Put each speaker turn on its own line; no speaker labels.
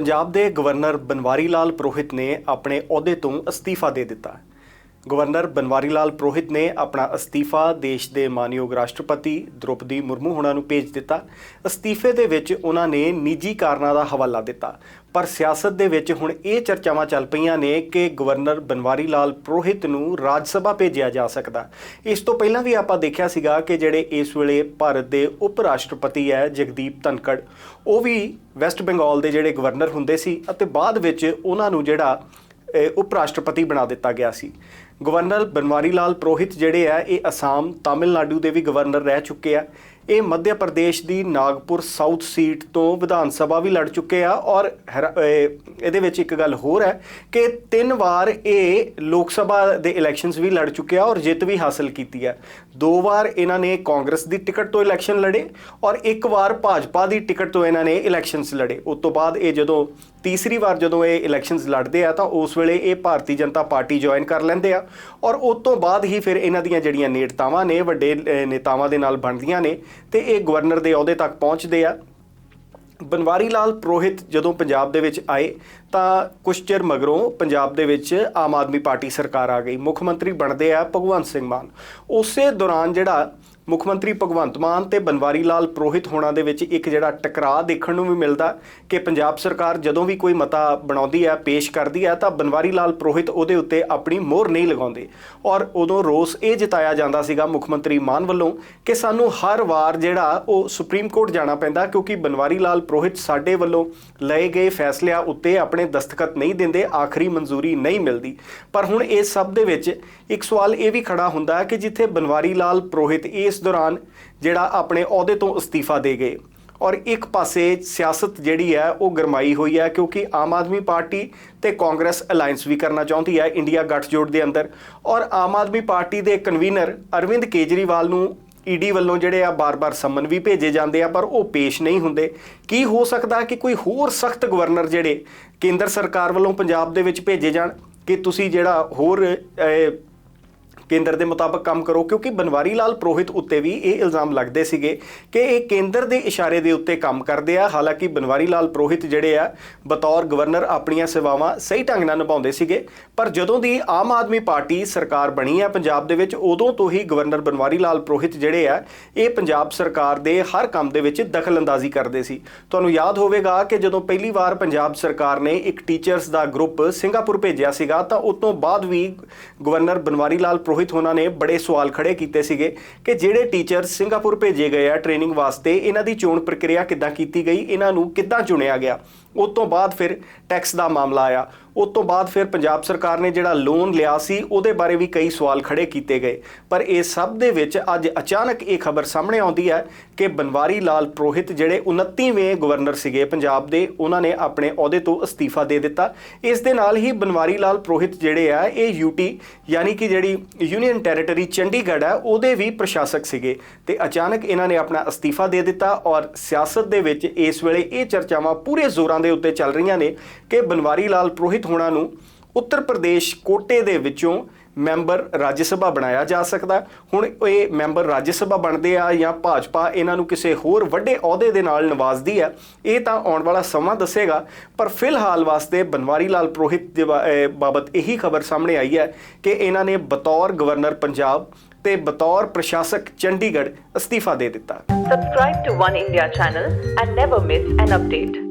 ਪੰਜਾਬ ਦੇ ਗਵਰਨਰ ਬਨਵਾਰੀ ਲਾਲ ਪ੍ਰੋਹਿਤ ਨੇ ਆਪਣੇ ਅਹੁਦੇ ਤੋਂ ਅਸਤੀਫਾ ਦੇ ਦਿੱਤਾ ਗਵਰਨਰ ਬਨਵਾਰੀ ਲਾਲ ਪ੍ਰੋਹਿਤ ਨੇ ਆਪਣਾ ਅਸਤੀਫਾ ਦੇਸ਼ ਦੇ ਮਾਨਯੋਗ ਰਾਸ਼ਟਰਪਤੀ ਦ੍ਰੋਪਦੀ ਮੁਰਮੂ ਹੁਣਾਂ ਨੂੰ ਭੇਜ ਦਿੱਤਾ। ਅਸਤੀਫੇ ਦੇ ਵਿੱਚ ਉਹਨਾਂ ਨੇ ਨਿੱਜੀ ਕਾਰਨਾਂ ਦਾ ਹਵਾਲਾ ਦਿੱਤਾ। ਪਰ ਸਿਆਸਤ ਦੇ ਵਿੱਚ ਹੁਣ ਇਹ ਚਰਚਾਵਾਂ ਚੱਲ ਪਈਆਂ ਨੇ ਕਿ ਗਵਰਨਰ ਬਨਵਾਰੀ ਲਾਲ ਪ੍ਰੋਹਿਤ ਨੂੰ ਰਾਜ ਸਭਾ ਭੇਜਿਆ ਜਾ ਸਕਦਾ। ਇਸ ਤੋਂ ਪਹਿਲਾਂ ਵੀ ਆਪਾਂ ਦੇਖਿਆ ਸੀਗਾ ਕਿ ਜਿਹੜੇ ਇਸ ਵੇਲੇ ਭਾਰਤ ਦੇ ਉਪ ਰਾਸ਼ਟਰਪਤੀ ਹੈ ਜਗਦੀਪ ਧਨਕੜ ਉਹ ਵੀ ਵੈਸਟ ਬੰਗਾਲ ਦੇ ਜਿਹੜੇ ਗਵਰਨਰ ਹੁੰਦੇ ਸੀ ਅਤੇ ਬਾਅਦ ਵਿੱਚ ਉਹਨਾਂ ਨੂੰ ਜਿਹੜਾ ਉਪ ਰਾਸ਼ਟਰਪਤੀ ਬਣਾ ਦਿੱਤਾ ਗਿਆ ਸੀ। ਗਵਰਨਰ ਬਨਵਾਰੀ ਲਾਲ ਪ੍ਰੋਹਿਤ ਜਿਹੜੇ ਆ, ਇਹ ਅਸਾਮ, ਤਾਮਿਲਨਾਡੂ ਦੇ ਵੀ ਗਵਰਨਰ ਰਹਿ ਚੁੱਕੇ ਆ। ਇਹ ਮੱਧ ਪ੍ਰਦੇਸ਼ ਦੀ ਨਾਗਪੁਰ ਸਾਊਥ ਸੀਟ ਤੋਂ ਵਿਧਾਨ ਸਭਾ ਵੀ ਲੜ ਚੁੱਕੇ ਆ ਔਰ ਹੈਰਾ- ਇਹਦੇ ਵਿੱਚ ਇੱਕ ਗੱਲ ਹੋਰ ਹੈ ਕਿ ਤਿੰਨ ਵਾਰ ਇਹ ਲੋਕ ਸਭਾ ਦੇ ਇਲੈਕਸ਼ਨਸ ਵੀ ਲੜ ਚੁੱਕੇ ਆ ਔਰ ਜਿੱਤ ਵੀ ਹਾਸਲ ਕੀਤੀ ਹੈ ਦੋ ਵਾਰ ਇਹਨਾਂ ਨੇ ਕਾਂਗਰਸ ਦੀ ਟਿਕਟ ਤੋਂ ਇਲੈਕਸ਼ਨ ਲੜੇ ਔਰ ਇੱਕ ਵਾਰ ਭਾਜਪਾ ਦੀ ਟਿਕਟ ਤੋਂ ਇਹਨਾਂ ਨੇ ਇਲੈਕਸ਼ਨਸ ਲੜੇ। ਉਸ ਤੋਂ ਬਾਅਦ ਇਹ ਜਦੋਂ ਤੀਸਰੀ ਵਾਰ ਜਦੋਂ ਇਹ ਇਲੈਕਸ਼ਨਸ ਲੜਦੇ ਆ ਤਾਂ ਉਸ ਵੇਲੇ ਇਹ ਭਾਰਤੀ ਜਨਤਾ ਪਾਰਟੀ ਜੁਆਇਨ ਕਰ ਲੈਂਦੇ ਆ ਔਰ ਉਸ ਤੋਂ ਬਾਅਦ ਹੀ ਫਿਰ ਇਹਨਾਂ ਦੀਆਂ ਜਿਹੜੀਆਂ ਨੇੜਤਾਵਾਂ ਨੇ ਵੱਡੇ ਨੇਤਾਵਾਂ ਦੇ ਨਾਲ ਬਣਦੀਆਂ ਨੇ ਤੇ ਇਹ ਗਵਰਨਰ ਦੇ ਅਹੁਦੇ ਤੱਕ ਪਹੁੰਚਦੇ ਆ। ਬਨਵਾਰੀ ਲਾਲ ਪ੍ਰੋਹਿਤ ਜਦੋਂ ਪੰਜਾਬ ਦੇ ਵਿੱਚ ਆਏ, ਤਾਂ ਕੁਝ ਚਿਰ ਮਗਰੋਂ ਪੰਜਾਬ ਦੇ ਵਿੱਚ ਆਮ ਆਦਮੀ ਪਾਰਟੀ ਸਰਕਾਰ ਆ ਗਈ। ਮੁੱਖ ਮੰਤਰੀ ਬਣਦੇ ਆ ਭਗਵੰਤ ਸਿੰਘ ਮਾਨ। ਉਸੇ ਦੌਰਾਨ ਜਿਹੜਾ ਮੁੱਖ ਮੰਤਰੀ ਭਗਵੰਤ ਮਾਨ ਤੇ ਬਨਵਾਰੀ ਲਾਲ ਪ੍ਰੋਹਿਤ ਹੋਣਾ ਦੇ ਵਿੱਚ ਇੱਕ ਜਿਹੜਾ ਟਕਰਾਅ ਦੇਖਣ ਨੂੰ ਵੀ ਮਿਲਦਾ ਕਿ ਪੰਜਾਬ ਸਰਕਾਰ ਜਦੋਂ ਵੀ ਕੋਈ ਮਤਾ ਬਣਾਉਂਦੀ ਹੈ, ਪੇਸ਼ ਕਰਦੀ ਹੈ, ਤਾਂ ਬਨਵਾਰੀ ਲਾਲ ਪ੍ਰੋਹਿਤ ਉਹਦੇ ਉੱਤੇ ਆਪਣੀ ਮੋਹਰ ਨਹੀਂ ਲਗਾਉਂਦੇ। ਔਰ ਉਦੋਂ ਰੋਸ ਇਹ ਜਤਾਇਆ ਜਾਂਦਾ ਸੀਗਾ ਮੁੱਖ ਮੰਤਰੀ ਮਾਨ ਵੱਲੋਂ ਕਿ ਸਾਨੂੰ ਹਰ ਵਾਰ ਜਿਹੜਾ ਉਹ ਸੁਪਰੀਮ ਕੋਰਟ ਜਾਣਾ ਪੈਂਦਾ ਕਿਉਂਕਿ ਬਨਵਾਰੀ ਲਾਲ ਪ੍ਰੋਹਿਤ ਸਾਡੇ ਵੱਲੋਂ ਲਏ ਗਏ ਫੈਸਲਿਆਂ ਉੱਤੇ ਆਪਣੇ ਦਸਤਖਤ ਨਹੀਂ ਦਿੰਦੇ, ਆਖਰੀ ਮਨਜ਼ੂਰੀ ਨਹੀਂ ਮਿਲਦੀ। ਪਰ ਹੁਣ ਇਸ ਸਭ ਦੇ ਵਿੱਚ ਇੱਕ ਸਵਾਲ ਇਹ ਵੀ ਖੜਾ ਹੁੰਦਾ ਕਿ ਜਿੱਥੇ ਬਨਵਾਰੀ ਲਾਲ ਪ੍ਰੋਹਿਤ ਇਸ ਦੌਰਾਨ ਜਿਹੜਾ ਆਪਣੇ ਅਹੁਦੇ ਤੋਂ ਅਸਤੀਫਾ ਦੇ ਗਏ। ਔਰ ਇੱਕ ਪਾਸੇ ਸਿਆਸਤ ਜਿਹੜੀ ਹੈ, ਉਹ ਗਰਮਾਈ ਹੋਈ ਹੈ ਕਿਉਂਕਿ ਆਮ ਆਦਮੀ ਪਾਰਟੀ ਤੇ ਕਾਂਗਰਸ ਅਲਾਈਅੰਸ ਵੀ ਕਰਨਾ ਚਾਹੁੰਦੀ ਹੈ ਇੰਡੀਆ ਗੱਠਜੋੜ ਦੇ ਅੰਦਰ। ਔਰ ਆਮ ਆਦਮੀ ਪਾਰਟੀ ਦੇ ਕਨਵੀਨਰ ਅਰਵਿੰਦ ਕੇਜਰੀਵਾਲ ਨੂੰ ਈਡੀ ਵੱਲੋਂ ਜਿਹੜੇ ਆ ਬਾਰ-ਬਾਰ ਸੰਮਨ ਵੀ ਭੇਜੇ ਜਾਂਦੇ ਆ, ਪਰ ਉਹ ਪੇਸ਼ ਨਹੀਂ ਹੁੰਦੇ। ਕੀ ਹੋ ਸਕਦਾ ਕਿ ਕੋਈ ਹੋਰ ਸਖਤ ਗਵਰਨਰ ਜਿਹੜੇ ਕੇਂਦਰ ਸਰਕਾਰ ਵੱਲੋਂ ਪੰਜਾਬ ਦੇ ਵਿੱਚ ਭੇਜੇ ਜਾਣ? ਕਿ ਤੁਸੀਂ ਜਿਹੜਾ ਹੋਰ ਕੇਂਦਰ ਦੇ ਮੁਤਾਬਕ ਕੰਮ ਕਰੋ, ਕਿਉਂਕਿ ਬਨਵਾਰੀ ਲਾਲ ਪ੍ਰੋਹਿਤ ਉੱਤੇ ਵੀ ਇਹ ਇਲਜ਼ਾਮ ਲੱਗਦੇ ਸੀਗੇ ਕਿ ਇਹ ਕੇਂਦਰ ਦੇ ਇਸ਼ਾਰੇ ਦੇ ਉੱਤੇ ਕੰਮ ਕਰਦੇ ਆ। ਹਾਲਾਂਕਿ ਬਨਵਾਰੀ ਲਾਲ ਪ੍ਰੋਹਿਤ ਜਿਹੜੇ ਆ, ਬਤੌਰ ਗਵਰਨਰ ਆਪਣੀਆਂ ਸੇਵਾਵਾਂ ਸਹੀ ਢੰਗ ਨਾਲ ਨਿਭਾਉਂਦੇ ਸੀਗੇ। ਪਰ ਜਦੋਂ ਦੀ ਆਮ ਆਦਮੀ ਪਾਰਟੀ ਸਰਕਾਰ ਬਣੀ ਆ ਪੰਜਾਬ ਦੇ ਵਿੱਚ, ਉਦੋਂ ਤੋਂ ਹੀ ਗਵਰਨਰ ਬਨਵਾਰੀ ਲਾਲ ਪ੍ਰੋਹਿਤ ਜਿਹੜੇ ਆ, ਇਹ ਪੰਜਾਬ ਸਰਕਾਰ ਦੇ ਹਰ ਕੰਮ ਦੇ ਵਿੱਚ ਦਖਲਅੰਦਾਜ਼ੀ ਕਰਦੇ ਸੀ। ਤੁਹਾਨੂੰ ਯਾਦ ਹੋਵੇਗਾ ਕਿ ਜਦੋਂ ਪਹਿਲੀ ਵਾਰ ਪੰਜਾਬ ਸਰਕਾਰ ਨੇ ਇੱਕ ਟੀਚਰਸ ਦਾ ਗਰੁੱਪ ਸਿੰਗਾਪੁਰ ਭੇਜਿਆ ਸੀਗਾ, ਤਾਂ ਉਸ ਤੋਂ ਬਾਅਦ ਵੀ ਗਵਰਨਰ ਬਨਵਾਰੀ ਲਾਲ ਪ੍ਰੋਹਿਤ ਉਹਨਾਂ ਨੇ ਬੜੇ ਸਵਾਲ ਖੜੇ ਕੀਤੇ ਸੀਗੇ ਕਿ ਜਿਹੜੇ ਟੀਚਰ ਸਿੰਗਾਪੁਰ ਭੇਜੇ ਗਏ ਆ ਟ੍ਰੇਨਿੰਗ ਵਾਸਤੇ, ਇਹਨਾਂ ਦੀ ਚੋਣ ਪ੍ਰਕਿਰਿਆ ਕਿੱਦਾਂ ਕੀਤੀ ਗਈ, ਇਹਨਾਂ ਨੂੰ ਕਿੱਦਾਂ ਚੁਣਿਆ ਗਿਆ? ਉਸ ਤੋਂ ਬਾਅਦ ਫਿਰ ਟੈਕਸ ਦਾ ਮਾਮਲਾ ਆਇਆ। ਉਸ ਤੋਂ ਬਾਅਦ ਫਿਰ ਪੰਜਾਬ ਸਰਕਾਰ ਨੇ ਜਿਹੜਾ ਲੋਨ ਲਿਆ ਸੀ, ਉਹਦੇ ਬਾਰੇ ਵੀ ਕਈ ਸਵਾਲ ਖੜੇ ਕੀਤੇ ਗਏ। ਪਰ ਇਹ ਸਭ ਦੇ ਵਿੱਚ ਅੱਜ ਅਚਾਨਕ ਇਹ ਖਬਰ ਸਾਹਮਣੇ ਆਉਂਦੀ ਹੈ ਕਿ ਬਨਵਾਰੀ ਲਾਲ ਪ੍ਰੋਹਿਤ ਜਿਹੜੇ 29ਵੇਂ ਗਵਰਨਰ ਸੀਗੇ ਪੰਜਾਬ ਦੇ, ਉਹਨਾਂ ਨੇ ਆਪਣੇ ਅਹੁਦੇ ਤੋਂ ਅਸਤੀਫਾ ਦੇ ਦਿੱਤਾ। ਇਸ ਦੇ ਨਾਲ ਹੀ ਬਨਵਾਰੀ ਲਾਲ ਪ੍ਰੋਹਿਤ ਜਿਹੜੇ ਆ, ਇਹ ਯੂਟੀ ਯਾਨੀ ਕਿ ਜਿਹੜੀ ਯੂਨੀਅਨ ਟੈਰੀਟਰੀ ਚੰਡੀਗੜ੍ਹ ਹੈ, ਉਹਦੇ ਵੀ ਪ੍ਰਸ਼ਾਸਕ ਸੀਗੇ ਤੇ ਅਚਾਨਕ ਇਹਨਾਂ ਨੇ ਆਪਣਾ ਅਸਤੀਫਾ ਦੇ ਦਿੱਤਾ ਔਰ ਸਿਆਸਤ ਦੇ ਵਿੱਚ ਇਸ ਵੇਲੇ ਇਹ ਚਰਚਾਵਾਂ ਪੂਰੇ ਜ਼ੋਰਾਂ ਦੇ ਉੱਤੇ ਚੱਲ ਰਹੀਆਂ ਨੇ ਕਿ ਬਨਵਾਰੀ ਲਾਲ ਪ੍ਰੋਹਿਤ ਹੋਣਾ ਨੂੰ ਉੱਤਰ ਪ੍ਰਦੇਸ਼ ਕੋਟੇ ਦੇ ਵਿੱਚੋਂ ਮੈਂਬਰ ਰਾਜ ਸਭਾ ਬਣਾਇਆ ਜਾ ਸਕਦਾ। ਹੁਣ ਇਹ ਮੈਂਬਰ ਰਾਜ ਸਭਾ ਬਣਦੇ ਆ ਜਾਂ ਭਾਜਪਾ ਇਹਨਾਂ ਨੂੰ ਕਿਸੇ ਹੋਰ ਵੱਡੇ ਅਹੁਦੇ ਦੇ ਨਾਲ ਨਵਾਜ਼ਦੀ ਆ ਇਹ ਤਾਂ ਆਉਣ ਵਾਲਾ ਸਮਾਂ ਦੱਸੇਗਾ। ਪਰ ਫਿਲਹਾਲ ਵਾਸਤੇ ਬਨਵਾਰੀ ਲਾਲ ਪ੍ਰੋਹਿਤ ਦੇ ਬਾਬਤ ਇਹੀ ਖਬਰ ਸਾਹਮਣੇ ਆਈ ਹੈ ਕਿ ਇਹਨਾਂ ਨੇ ਬਤੌਰ ਗਵਰਨਰ ਪੰਜਾਬ ਤੇ ਬਤੌਰ ਪ੍ਰਸ਼ਾਸਕ ਚੰਡੀਗੜ੍ਹ ਅਸਤੀਫਾ ਦੇ ਦਿੱਤਾ।
Subscribe to One India channel and never miss an update.